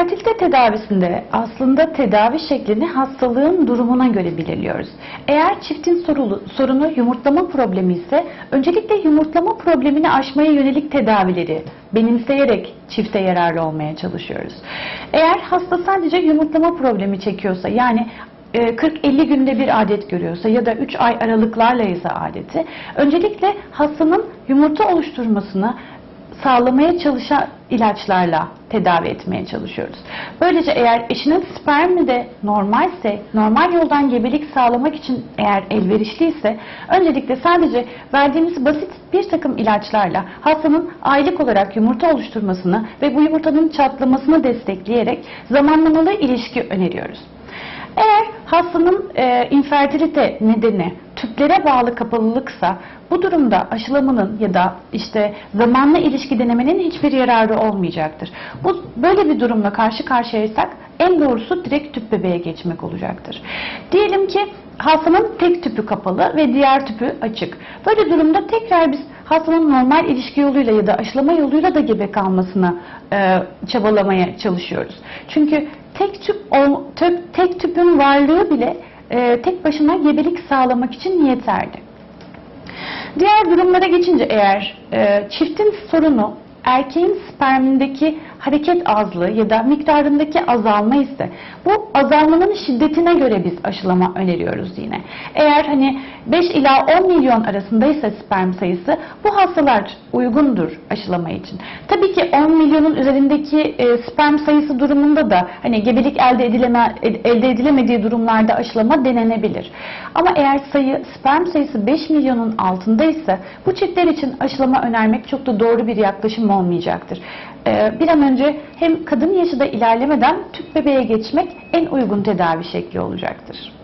İnfertilite tedavisinde aslında tedavi şeklini hastalığın durumuna göre belirliyoruz. Eğer çiftin sorulu- sorunu yumurtlama problemi ise öncelikle yumurtlama problemini aşmaya yönelik tedavileri benimseyerek çifte yararlı olmaya çalışıyoruz. Eğer hasta sadece yumurtlama problemi çekiyorsa yani e, 40-50 günde bir adet görüyorsa ya da 3 ay aralıklarla ise adeti öncelikle hastanın yumurta oluşturmasını sağlamaya çalışan ilaçlarla tedavi etmeye çalışıyoruz. Böylece eğer eşinin spermi de normalse, normal yoldan gebelik sağlamak için eğer elverişliyse, öncelikle sadece verdiğimiz basit bir takım ilaçlarla hastanın aylık olarak yumurta oluşturmasını ve bu yumurtanın çatlamasını destekleyerek zamanlamalı ilişki öneriyoruz. Eğer hastanın e, infertilite nedeni tüplere bağlı kapalılıksa bu durumda aşılamanın ya da işte zamanla ilişki denemenin hiçbir yararı olmayacaktır. Bu böyle bir durumla karşı karşıyaysak en doğrusu direkt tüp bebeğe geçmek olacaktır. Diyelim ki hastanın tek tüpü kapalı ve diğer tüpü açık. Böyle durumda tekrar biz hastanın normal ilişki yoluyla ya da aşılama yoluyla da gebe kalmasına e, çabalamaya çalışıyoruz. Çünkü tek tüp ol- tüp- tek tüpün varlığı bile e, tek başına gebelik sağlamak için yeterli. Diğer durumlara geçince eğer e, çiftin sorunu erkeğin spermindeki hareket azlığı ya da miktarındaki azalma ise bu azalmanın şiddetine göre biz aşılama öneriyoruz yine. Eğer hani 5 ila 10 milyon arasındaysa sperm sayısı bu hastalar uygundur aşılama için. Tabii ki 10 milyonun üzerindeki e, sperm sayısı durumunda da hani gebelik elde edileme ed- elde edilemediği durumlarda aşılama denenebilir. Ama eğer sayı sperm sayısı 5 milyonun altındaysa bu çiftler için aşılama önermek çok da doğru bir yaklaşım olmayacaktır. E, bir an önce hem kadın yaşı da ilerlemeden tüp bebeğe geçmek en uygun tedavi şekli olacaktır.